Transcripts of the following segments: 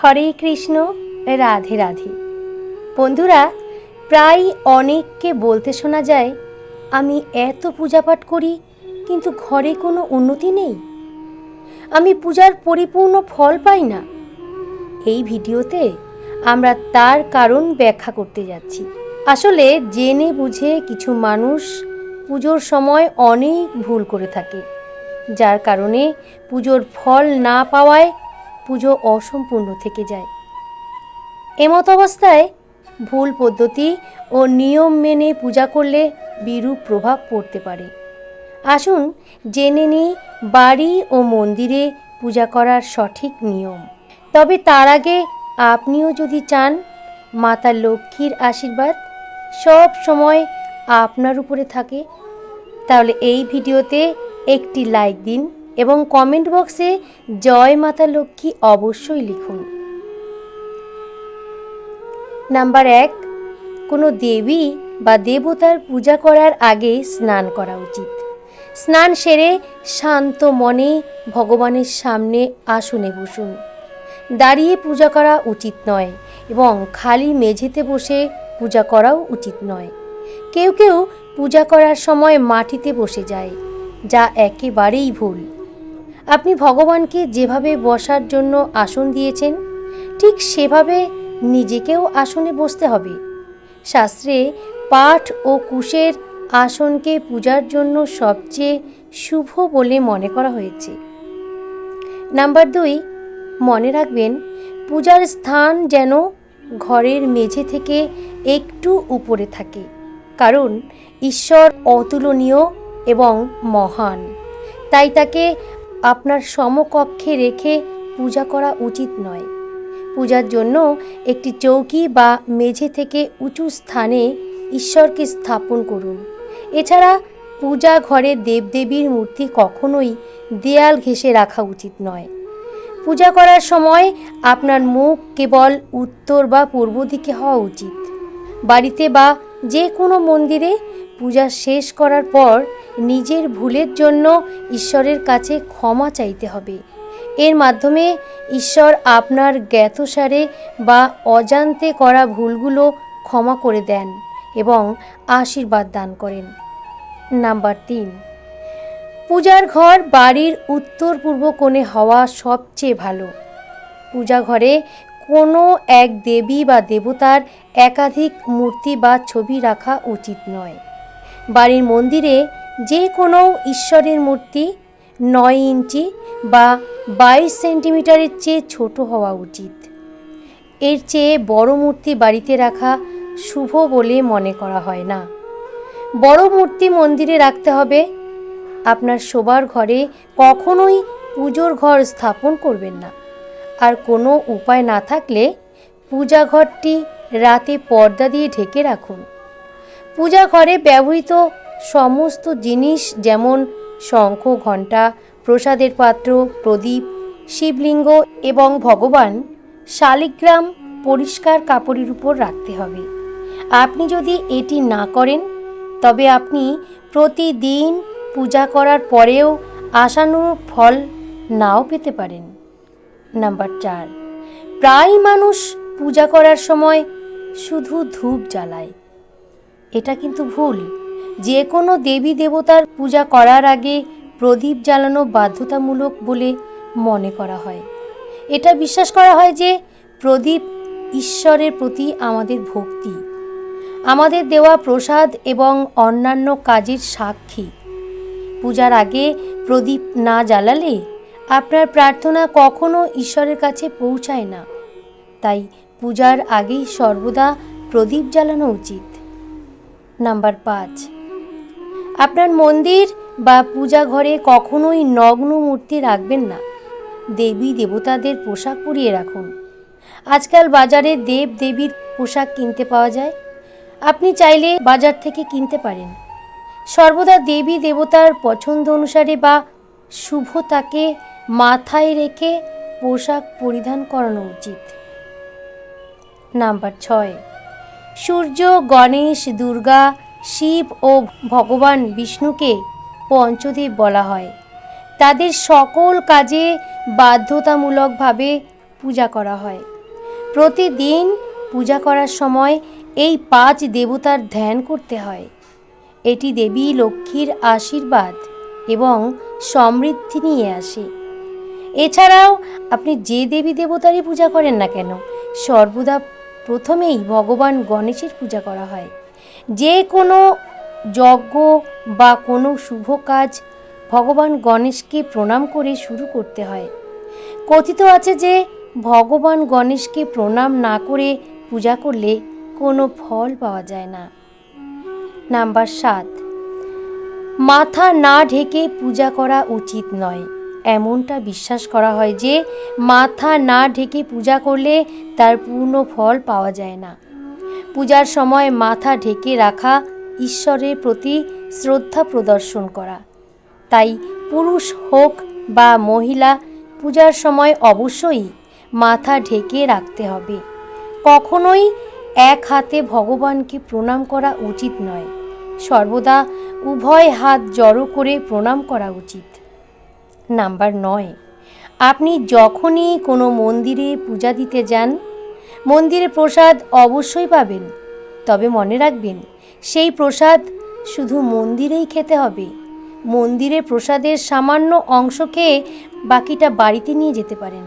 হরে কৃষ্ণ, রাধে রাধে। বন্ধুরা, প্রায় অনেককে বলতে শোনা যায়, আমি এত পূজাপাঠ করি, কিন্তু ঘরে কোনো উন্নতি নেই। আমি পূজার পরিপূর্ণ ফল পাই না। এই ভিডিওতে আমরা তার কারণ ব্যাখ্যা করতে যাচ্ছি। আসলে জেনে বুঝে কিছু মানুষ পুজোর সময় অনেক ভুল করে থাকে, যার কারণে পুজোর ফল না পাওয়ায় পুজো অসম্পূর্ণ থেকে যায়। এমত অবস্থায় ভুল পদ্ধতি ও নিয়ম মেনে পূজা করলে বিরূপ প্রভাব পড়তে পারে। আসুন জেনে নিই বাড়ি ও মন্দিরে পূজা করার সঠিক নিয়ম। তবে তার আগে আপনিও যদি চান মাতা লক্ষ্মীর আশীর্বাদ, সব সময় আপনার উপরে থাকে, তাহলে এই ভিডিওতে একটি লাইক দিন। এবং কমেন্ট বক্সে জয় মাতা লক্ষ্মী অবশ্যই লিখুন। নাম্বার এক, কোনো দেবী বা দেবতার পূজা করার আগে স্নান করা উচিত। স্নান সেরে শান্ত মনে ভগবানের সামনে আসনে বসুন। দাঁড়িয়ে পূজা করা উচিত নয় এবং খালি মেঝেতে বসে পূজা করাও উচিত নয়। কেউ কেউ পূজা করার সময় মাটিতে বসে যায়, যা একেবারেই ভুল। আপনি ভগবানকে যেভাবে বসার জন্য আসন দিয়েছেন, ঠিক সেভাবে নিজেকেও আসনে বসতে হবে। শাস্ত্রে পাঠ ও কুশের আসনকে পূজার জন্য সবচেয়ে শুভ বলে মনে করা হয়েছে। নাম্বার দুই, মনে রাখবেন, পূজার স্থান যেন ঘরের মেঝে থেকে একটু উপরে থাকে, কারণ ঈশ্বর অতুলনীয় এবং মহান, তাই তাকে আপনার সমকক্ষে রেখে পূজা করা উচিত নয়। পূজার জন্য একটি চৌকি বা মেঝে থেকে উঁচু স্থানে ঈশ্বরকে স্থাপন করুন। এছাড়া পূজা ঘরে দেবদেবীর মূর্তি কখনোই দেয়াল ঘেঁষে রাখা উচিত নয়। পূজা করার সময় আপনার মুখ কেবল উত্তর বা পূর্ব দিকে হওয়া উচিত। বাড়িতে বা যে কোনো মন্দিরে পূজা শেষ করার পর নিজের ভুলের জন্য ঈশ্বরের কাছে ক্ষমা চাইতে হবে। এর মাধ্যমে ঈশ্বর আপনার জ্ঞাতসারে বা অজান্তে করা ভুলগুলো ক্ষমা করে দেন এবং আশীর্বাদ দান করেন। নাম্বার তিন। পূজার ঘর বাড়ির উত্তর পূর্ব কোণে হওয়া সবচেয়ে ভালো। পূজা ঘরে কোনো এক দেবী বা দেবতার একাধিক মূর্তি বা ছবি রাখা উচিত নয়। বাড়ির মন্দিরে যে কোনো ঈশ্বরের মূর্তি নয় ইঞ্চি বা বাইশ সেন্টিমিটারের চেয়ে ছোট হওয়া উচিত। এর চেয়ে বড় মূর্তি বাড়িতে রাখা শুভ বলে মনে করা হয় না। বড় মূর্তি মন্দিরে রাখতে হবে। আপনার শোবার ঘরে কখনোই পুজোর ঘর স্থাপন করবেন না। আর কোনো উপায় না থাকলে পূজা ঘরটি রাতে পর্দা দিয়ে ঢেকে রাখুন। পূজা ঘরে ব্যবহৃত সমস্ত জিনিস যেমন শঙ্খ, ঘণ্টা, প্রসাদের পাত্র, প্রদীপ, শিবলিঙ্গ এবং ভগবান শালিগ্রাম পরিষ্কার কাপড়ের উপর রাখতে হবে। আপনি যদি এটি না করেন, তবে আপনি প্রতিদিন পূজা করার পরেও আশানুরূপ ফল নাও পেতে পারেন। নাম্বার চার প্রায় মানুষ পূজা করার সময় শুধু ধূপ জ্বালায়। এটা কিন্তু ভুল। যে কোনো দেবী দেবতার পূজা করার আগে প্রদীপ জ্বালানো বাধ্যতামূলক বলে মনে করা হয়। এটা বিশ্বাস করা হয় যে প্রদীপ ঈশ্বরের প্রতি আমাদের ভক্তি, আমাদের দেওয়া প্রসাদ এবং অন্যান্য কাজের সাক্ষী। পূজার আগে প্রদীপ না জ্বালালে আপনার প্রার্থনা কখনো ঈশ্বরের কাছে পৌঁছায় না। তাই পূজার আগেই সর্বদা প্রদীপ জ্বালানো উচিত। নাম্বার পাঁচ। আপনার মন্দির বা পূজা ঘরে কখনোই নগ্ন মূর্তি রাখবেন না। দেবী দেবতাদের পোশাক পরিয়ে রাখুন। আজকাল বাজারে দেব দেবীর পোশাক কিনতে পাওয়া যায়। আপনি চাইলে বাজার থেকে কিনতে পারেন। সর্বদা দেবী দেবতার পছন্দ অনুসারে বা শুভ তাকে মাথায় রেখে পোশাক পরিধান করানো উচিত। নাম্বার ছয়। সূর্য, গণেশ, দুর্গা, শিব ও ভগবান বিষ্ণুকে পঞ্চদেব বলা হয়। তাদের সকল কাজে বাধ্যতামূলকভাবে পূজা করা হয়। প্রতিদিন পূজা করার সময় এই পাঁচ দেবতার ধ্যান করতে হয়। এটি দেবী লক্ষ্মীর আশীর্বাদ এবং সমৃদ্ধি নিয়ে আসে। এছাড়াও আপনি যে দেবী দেবতারই পূজা করেন না কেন, সর্বদা প্রথমেই ভগবান গণেশের পূজা করা হয়। যে কোনো যজ্ঞ বা কোনো শুভ কাজ ভগবান গণেশকে প্রণাম করে শুরু করতে হয়। কথিত আছে যে ভগবান গণেশকে প্রণাম না করে পূজা করলে কোনো ফল পাওয়া যায় না। নাম্বার সাত, মাথা না ঢেকে পূজা করা উচিত নয়। এমনটা বিশ্বাস করা হয় যে মাথা না ঢেকে পূজা করলে তার পূর্ণ ফল পাওয়া যায় না। পূজার সময় মাথা ঢেকে রাখা ঈশ্বরের প্রতি শ্রদ্ধা প্রদর্শন করা। তাই পুরুষ হোক বা মহিলা, পূজার সময় অবশ্যই মাথা ঢেকে রাখতে হবে। কখনোই এক হাতে ভগবানকে প্রণাম করা উচিত নয়। সর্বদা উভয় হাত জড়ো করে প্রণাম করা উচিত। নাম্বার নয়। আপনি যখনই কোনো মন্দিরে পূজা দিতে যান, মন্দিরে প্রসাদ অবশ্যই পাবেন। তবে মনে রাখবেন, সেই প্রসাদ শুধু মন্দিরেই খেতে হবে। মন্দিরে প্রসাদের সামান্য অংশ খেয়ে বাকিটা বাড়িতে নিয়ে যেতে পারেন।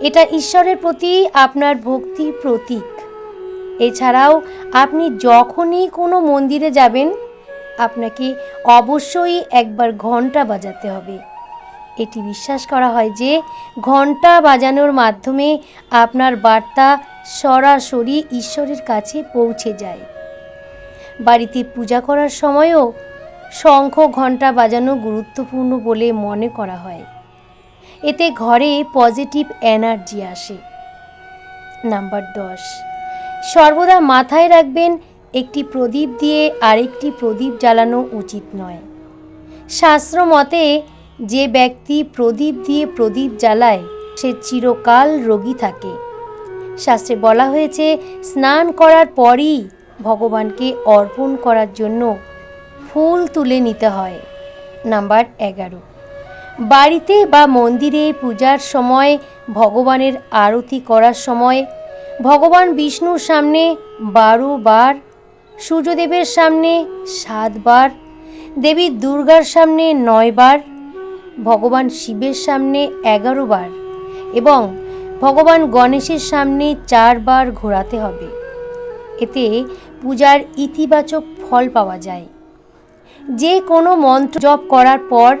এটা ঈশ্বরের প্রতি আপনার ভক্তির প্রতীক। এছাড়াও আপনি যখনই কোনো মন্দিরে যাবেন, আপনাকে অবশ্যই একবার ঘণ্টা বাজাতে হবে। এটি বিশ্বাস করা হয় যে ঘণ্টা বাজানোর মাধ্যমে আপনার বার্তা সরাসরি ঈশ্বরের কাছে পৌঁছে যায়। বাড়িতে পূজা করার সময়ও শঙ্খ ঘণ্টা বাজানো গুরুত্বপূর্ণ বলে মনে করা হয়। এতে ঘরে পজিটিভ এনার্জি আসে। নাম্বার দশ, সর্বদা মাথায় রাখবেন একটি প্রদীপ দিয়ে আরেকটি প্রদীপ জ্বালানো উচিত নয়। শাস্ত্র মতে যে ব্যক্তি প্রদীপ দিয়ে প্রদীপ জ্বালায়, সে চিরকাল রোগী থাকে। শাস্ত্রে বলা হয়েছে, স্নান করার পরই ভগবানকে অর্পণ করার জন্য ফুল তুলে নিতে হয়। নাম্বার এগারো। বাড়িতে বা মন্দিরে পূজার সময়, ভগবানের আরতি করার সময়, ভগবান বিষ্ণুর সামনে বারো বার, সূর্যদেবের সামনে সাতবার দেবী দুর্গার সামনে নয়বার ভগবান শিবের সামনে এগারো বার এবং ভগবান গণেশের সামনে চারবার ঘোরাতে হবে। এতে পূজার ইতিবাচক ফল পাওয়া যায়। যে কোনো মন্ত্র জপ করার পর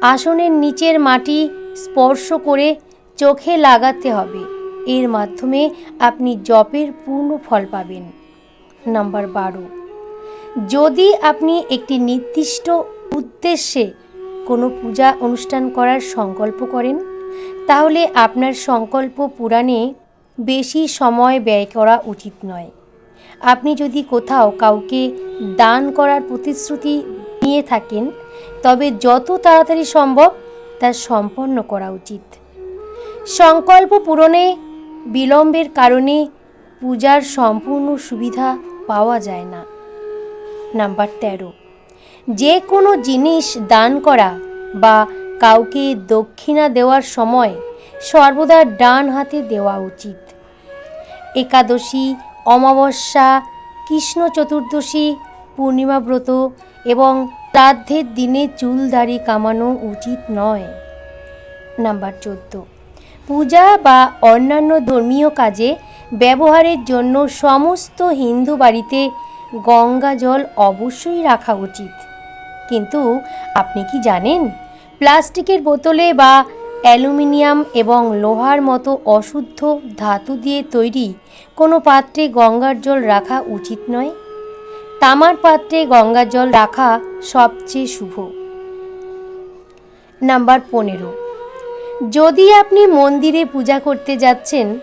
আসনের নিচের মাটি স্পর্শ করে চোখে লাগাতে হবে। এর মাধ্যমে আপনি জপের পূর্ণ ফল পাবেন। নাম্বার বারো। যদি আপনি একটি নির্দিষ্ট উদ্দেশ্যে কোনো পূজা অনুষ্ঠান করার সংকল্প করেন? তাহলে আপনার সংকল্প পুরাণে বেশি সময় ব্যয় করা উচিত নয়। আপনি যদি কোথাও কাউকে দান করার প্রতিশ্রুতি নিয়ে থাকেন, তবে যত তাড়াতাড়ি সম্ভব তা সম্পন্ন করা উচিত। সংকল্প পূরণে বিলম্বের কারণে পূজার সম্পূর্ণ সুবিধা পাওয়া যায় না। নাম্বার তেরো। যে কোনো জিনিস দান করা বা কাউকে দক্ষিণা দেওয়ার সময় সর্বদা ডান হাতে দেওয়া উচিত। একাদশী, অমাবস্যা, কৃষ্ণ চতুর্দশী, পূর্ণিমা ব্রত এবং শ্রাদ্ধের দিনে চুল দাড়ি কামানো উচিত নয়। নাম্বার চোদ্দ। পূজা বা অন্যান্য ধর্মীয় কাজে ব্যবহারের জন্য সমস্ত হিন্দু বাড়িতে গঙ্গা জল অবশ্যই রাখা উচিত। কিন্তু আপনি কি জানেন? প্লাস্টিকের বোতলে বা অ্যালুমিনিয়াম এবং লোহার মতো অশুদ্ধ ধাতু দিয়ে তৈরি কোনো পাত্রে গঙ্গার জল রাখা উচিত নয়? তামার পাত্রে গঙ্গার জল রাখা সবচেয়ে শুভ। নাম্বার পনেরো। যদি আপনি মন্দিরে পূজা করতে যাচ্ছেন,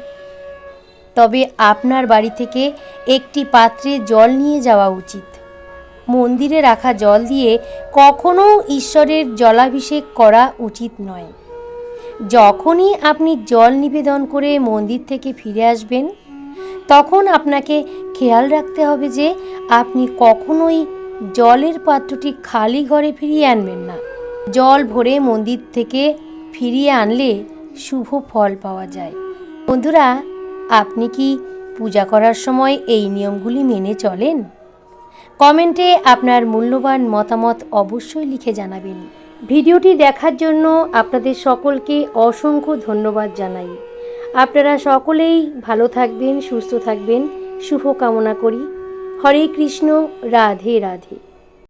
তবে আপনার বাড়ি থেকে একটি পাত্রে জল নিয়ে যাওয়া উচিত। মন্দিরে রাখা জল দিয়ে কখনো ঈশ্বরের জলাভিষেক করা উচিত নয়। যখনই আপনি জল নিবেদন করে মন্দির থেকে ফিরে আসবেন, তখন আপনাকে খেয়াল রাখতে হবে যে আপনি কখনোই জলের পাত্রটি খালি ঘরে ফিরিয়ে আনবেন না। জল ভরে মন্দির থেকে ফিরিয়ে আনলে শুভ ফল পাওয়া যায়। বন্ধুরা, আপনি কি পূজা করার সময় এই নিয়মগুলি মেনে চলেন? কমেন্টে আপনার মূল্যবান মতামত অবশ্যই লিখে জানাবেন। ভিডিওটি দেখার জন্য আপনাদের সকলকে অসংখ্য ধন্যবাদ জানাই। আপনারা সকলেই ভালো থাকবেন, সুস্থ থাকবেন। শুভ কামনা করি। হরে কৃষ্ণ, রাধে রাধে।